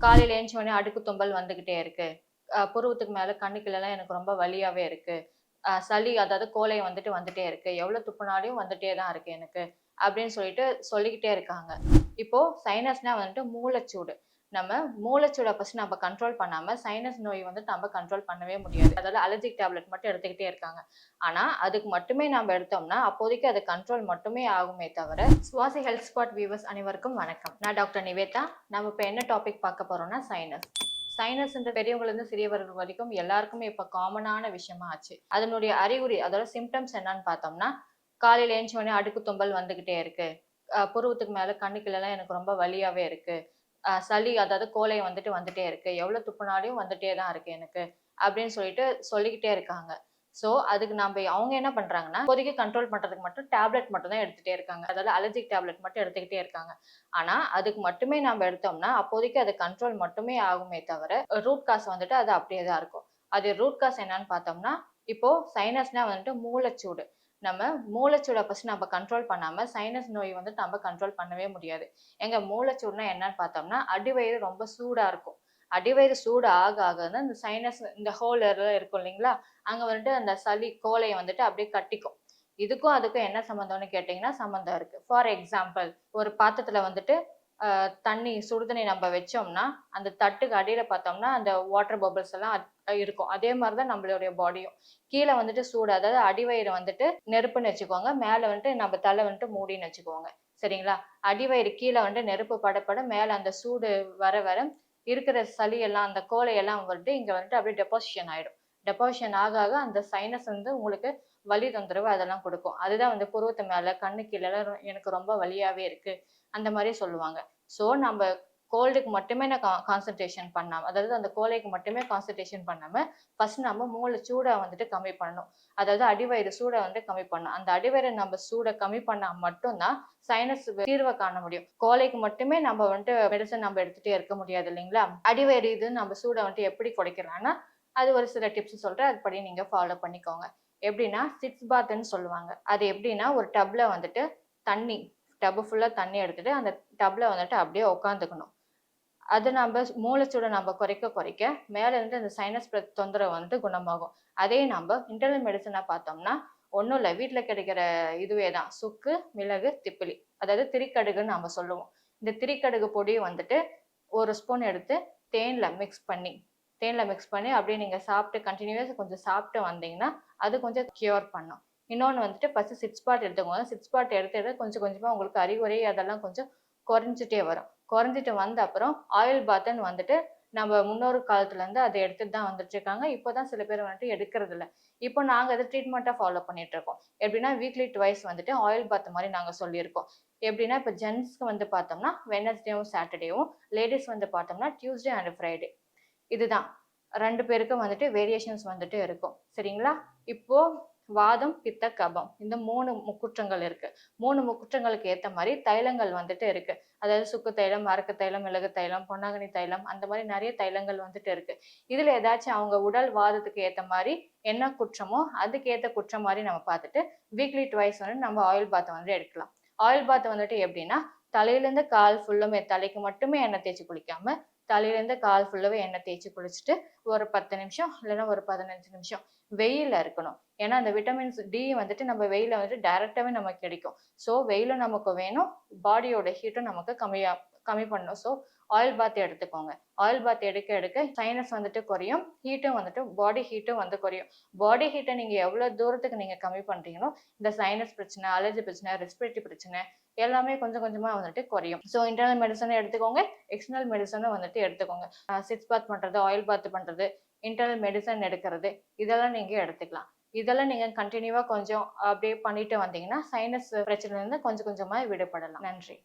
காலையில ஏஞ்சி உடனே அடுக்கு தும்பல் வந்துகிட்டே இருக்கு. புருவத்துக்கு மேல கண்ணுக்குள்ளலாம் எனக்கு ரொம்ப வலியாவே இருக்கு. சளி அதாவது கோலை வந்துட்டு வந்துட்டே இருக்கு. எவ்வளவு துப்புனாலையும் வந்துட்டே தான் இருக்கு எனக்கு. அப்படின்னு சொல்லிட்டு சொல்லிக்கிட்டே இருக்காங்க. இப்போ சைனஸ்னா வந்துட்டு மூளைச்சூடு. நம்ம மூளைச்சூட ஃபர்ஸ்ட் நம்ம கண்ட்ரோல் பண்ணாம சைனஸ் நோய் வந்து நம்ம கண்ட்ரோல் பண்ணவே முடியாது. அதாவது அலர்ஜிக் டேப்லெட் மட்டும் எடுத்துக்கிட்டே இருக்காங்க. ஆனா அதுக்கு மட்டுமே நம்ம எடுத்தோம்னா அப்போதைக்கு அது கண்ட்ரோல் மட்டுமே ஆகுமே தவிர சுவாசி ஹெல்த் ஸ்பாட் வியூவர்ஸ் அனைவருக்கும் வணக்கம். நான் டாக்டர் நிவேதா. நம்ம இப்போ என்ன டாபிக் பார்க்க போறோம்னா சைனஸ் சைனஸ்ன்ற பெரியவங்கலேருந்து சிறியவர்கள் வரைக்கும் எல்லாருக்குமே இப்போ காமனான விஷயமா ஆச்சு. அதனுடைய அறிகுறி அதோட சிம்டம்ஸ் என்னன்னு பார்த்தோம்னா காலையில் ஏஞ்சி உடனே அடுக்கு தும்பல் வந்துகிட்டே இருக்கு. புருவத்துக்கு மேலே கண்ணுக்குள்ளலாம் எனக்கு ரொம்ப வலியாகவே இருக்குது சளி அதாவது கோலை வந்துட்டு வந்துட்டே இருக்கு. எவ்வளவு துப்புனாலையும் வந்துட்டே தான் இருக்கு எனக்கு அப்படின்னு சொல்லிட்டு சொல்லிக்கிட்டே இருக்காங்க. ஸோ அதுக்கு நம்ம அவங்க என்ன பண்றாங்கன்னா இப்போதைக்கு கண்ட்ரோல் பண்றதுக்கு மட்டும் டேப்லெட் மட்டும் தான் எடுத்துட்டே இருக்காங்க. அதாவது அலர்ஜிக் டேப்லெட் மட்டும் எடுத்துக்கிட்டே இருக்காங்க. ஆனா அதுக்கு மட்டுமே நம்ம எடுத்தோம்னா அப்போதைக்கு அது கண்ட்ரோல் மட்டுமே ஆகுமே தவிர ரூட் காஸ் வந்துட்டு அது அப்படியே தான் இருக்கும். அது ரூட் காஸ் என்னன்னு பார்த்தோம்னா இப்போ சைனஸ்னா வந்துட்டு மூளைச்சூடு. நம்ம மூளைச்சூடை ஃபர்ஸ்ட் நம்ம கண்ட்ரோல் பண்ணாம சைனஸ் நோய் வந்து நம்ம கண்ட்ரோல் பண்ணவே முடியாது. எங்க மூளைச்சூடுனா என்னன்னு பார்த்தோம்னா அடிவயிறு ரொம்ப சூடா இருக்கும். அடிவயிறு சூடு ஆக ஆக வந்து இந்த சைனஸ் இந்த ஹோல் இருக்கும் இல்லைங்களா? அங்க வந்துட்டு அந்த சளி கோலையை வந்துட்டு அப்படியே கட்டிக்கும். இதுக்கும் அதுக்கும் என்ன சம்மந்தம்னு கேட்டிங்கன்னா சம்மந்தம் இருக்கு. ஃபார் எக்ஸாம்பிள் ஒரு பாத்திரத்துல வந்துட்டு தண்ணி சுடுதண்ணி நம்ம வச்சோம்னா அந்த தட்டுக்கு அடியில பார்த்தோம்னா அந்த வாட்டர் பபிள்ஸ் எல்லாம் இருக்கும். அதே மாதிரி தான் நம்மளுடைய பாடியும் கீழே வந்துட்டு சூடு அதாவது அடிவயிறு வந்துட்டு நெருப்புன்னு வச்சுக்கோங்க. மேலே வந்துட்டு நம்ம தலை வந்துட்டு மூடின்னு வச்சுக்கோங்க. சரிங்களா? அடிவயிறு கீழே வந்துட்டு நெருப்பு படப்பட மேலே அந்த சூடு வர வர இருக்கிற சளி எல்லாம் அந்த கோலையெல்லாம் வந்துட்டு இங்கே வந்துட்டு அப்படியே டெபாசிஷன் ஆயிடும். டெபாசிஷன் ஆக ஆக அந்த சைனஸ் வந்து உங்களுக்கு வலி தொந்தரவு அதெல்லாம் கொடுக்கும். அதுதான் வந்து புருவத்து மேலே கண்ணு கீழே எல்லாம் எனக்கு ரொம்ப வலியாகவே இருக்குது அந்த மாதிரி சொல்லுவாங்க. ஸோ நம்ம கோல்டுக்கு மட்டுமே நான் கான்சன்ட்ரேஷன் பண்ணாமல் அதாவது அந்த கோலைக்கு மட்டுமே கான்சன்ட்ரேஷன் பண்ணாமல் ஃபர்ஸ்ட் நம்ம மூளை சூடை வந்துட்டு கம்மி பண்ணணும். அதாவது அடிவயிறு சூடை வந்து கம்மி பண்ணணும். அந்த அடிவயிறு நம்ம சூடை கம்மி பண்ணால் மட்டும்தான் சைனஸ் தீர்வை காண முடியும். கோலைக்கு மட்டுமே நம்ம வந்துட்டு மெடிசன் நம்ம எடுத்துகிட்டே இருக்க முடியாது இல்லைங்களா? அடிவயிறு இது நம்ம சூடை வந்துட்டு எப்படி குறைக்கலாம்னா அது ஒரு சில டிப்ஸ் சொல்கிறேன் அதுபடி நீங்கள் ஃபாலோ பண்ணிக்கோங்க. எப்படின்னா சிக்ஸ் பாத்ன்னு சொல்லுவாங்க. அது எப்படின்னா ஒரு டப்பில் வந்துட்டு தண்ணி டப்பு ஃபுல்லாக தண்ணி எடுத்துட்டு அந்த டப்பில் வந்துட்டு அப்படியே உட்காந்துக்கணும் அது நம்ம மூலச்சூடை நம்ம குறைக்க குறைக்க மேலே இருந்து அந்த சைனஸ் தொந்தரவு வந்து குணமாகும். அதே நம்ம இன்டர்னல் மெடிசனாக பார்த்தோம்னா ஒன்றும் இல்லை வீட்டில் கிடைக்கிற இதுவே தான். சுக்கு மிளகு திப்பிலி. அதாவது திரிக்கடுகுன்னு நம்ம சொல்லுவோம். இந்த திரிக்கடுகு பொடியை வந்துட்டு ஒரு ஸ்பூன் எடுத்து தேனில் மிக்ஸ் பண்ணி தேனில் மிக்ஸ் பண்ணி அப்படியே நீங்கள் சாப்பிட்டு கண்டினியூஸ் கொஞ்சம் சாப்பிட்டு வந்தீங்கன்னா அது கொஞ்சம் கியூர் பண்ணும். இன்னொன்று வந்துட்டு ஃபஸ்ட்டு சிக்ஸ் பாட் எடுத்துக்கோங்க. சிக்ஸ் பாட் எடுத்து எடுத்து கொஞ்சம் கொஞ்சமாக உங்களுக்கு அறிகுறி அதெல்லாம் கொஞ்சம் குறைஞ்சிட்டே வரும். குறைஞ்சிட்டு வந்த அப்புறம் ஆயில் பாத்துன்னு வந்துட்டு நம்ம முன்னோரு காலத்துல இருந்து அதை எடுத்துட்டு தான் வந்துட்டு இருக்காங்க. இப்போதான் சில பேர் வந்துட்டு எடுக்கிறது இல்லை. இப்போ நாங்க அதை ட்ரீட்மெண்ட்டாக ஃபாலோ பண்ணிட்டு இருக்கோம். எப்படின்னா வீக்லி டுவைஸ் வந்துட்டு ஆயில் பாத் மாதிரி நாங்க சொல்லியிருக்கோம். எப்படின்னா இப்போ ஜென்ஸ்க்கு வந்து பார்த்தோம்னா வெனஸ்டேவும் சாட்டர்டேவும் லேடிஸ் வந்து பார்த்தோம்னா டியூஸ்டே அண்ட் ஃப்ரைடே இதுதான். ரெண்டு பேருக்கும் வந்துட்டு வேரியேஷன்ஸ் வந்துட்டு இருக்கும். சரிங்களா? இப்போ வாதம் பித்த கபம். இந்த மூணு முக்குற்றங்கள் இருக்கு. மூணு முக்குற்றங்களுக்கு ஏத்த மாதிரி தைலங்கள் வந்துட்டு இருக்கு. அதாவது சுக்கு தைலம் மரக்கு தைலம் மிளகு தைலம் பொன்னாங்கண்ணி தைலம் அந்த மாதிரி நிறைய தைலங்கள் வந்துட்டு இருக்கு. இதுல ஏதாச்சும் அவங்க உடல் வாதத்துக்கு ஏத்த மாதிரி என்ன குற்றமோ அதுக்கு ஏத்த குற்றம் மாதிரி நம்ம பார்த்துட்டு வீக்லி ட்வைஸ் வந்து நம்ம ஆயில் பாத்தை வந்து எடுக்கலாம். ஆயில் பாத் வந்துட்டு எப்படின்னா தலையிலேருந்து கால் ஃபுல்லுமே தலைக்கு மட்டுமே எண்ணெய் தேய்ச்சி குளிக்காம தலையிலேருந்து கால் ஃபுல்லாவே எண்ணெய் தேய்ச்சி குளிச்சுட்டு ஒரு பத்து நிமிஷம் இல்லைன்னா ஒரு பதினஞ்சு நிமிஷம் வெயிலில் இருக்கணும். ஏன்னா அந்த விட்டமின்ஸ் டி வந்துட்டு நம்ம வெயில வந்துட்டு டைரக்டாவே நமக்கு கிடைக்கும். ஸோ வெயிலும் நமக்கு வேணும் பாடியோட ஹீட்டும் நமக்கு கம்மியா கம்மி பண்ணும். ஸோ ஆயில் பாத் எடுத்துக்கோங்க. ஆயில் பாத் எடுக்க எடுக்க சைனஸ் வந்துட்டு குறையும். ஹீட்டும் வந்துட்டு பாடி ஹீட்டும் வந்து குறையும். பாடி ஹீட்டை நீங்க எவ்வளோ தூரத்துக்கு நீங்க கம்மி பண்றீங்களோ இந்த சைனஸ் பிரச்சனை அலர்ஜி பிரச்சனை ரெஸ்பிரேட்டரி பிரச்சனை எல்லாமே கொஞ்சம் கொஞ்சமா வந்துட்டு குறையும். ஸோ இன்டர்னல் மெடிசனும் எடுத்துக்கோங்க. எக்ஸ்டர்னல் மெடிசனும் வந்துட்டு எடுத்துக்கோங்க. சிக்ஸ் பாத் பண்றது ஆயில் பாத் பண்றது இன்டர்னல் மெடிசன் எடுக்கிறது இதெல்லாம் நீங்க எடுத்துக்கலாம். இதெல்லாம் நீங்க கண்டினியூவா கொஞ்சம் அப்படியே பண்ணிட்டு வந்தீங்கன்னா சைனஸ் பிரச்சனைலேருந்து கொஞ்சம் கொஞ்சமா விடுபடலாம். நன்றி.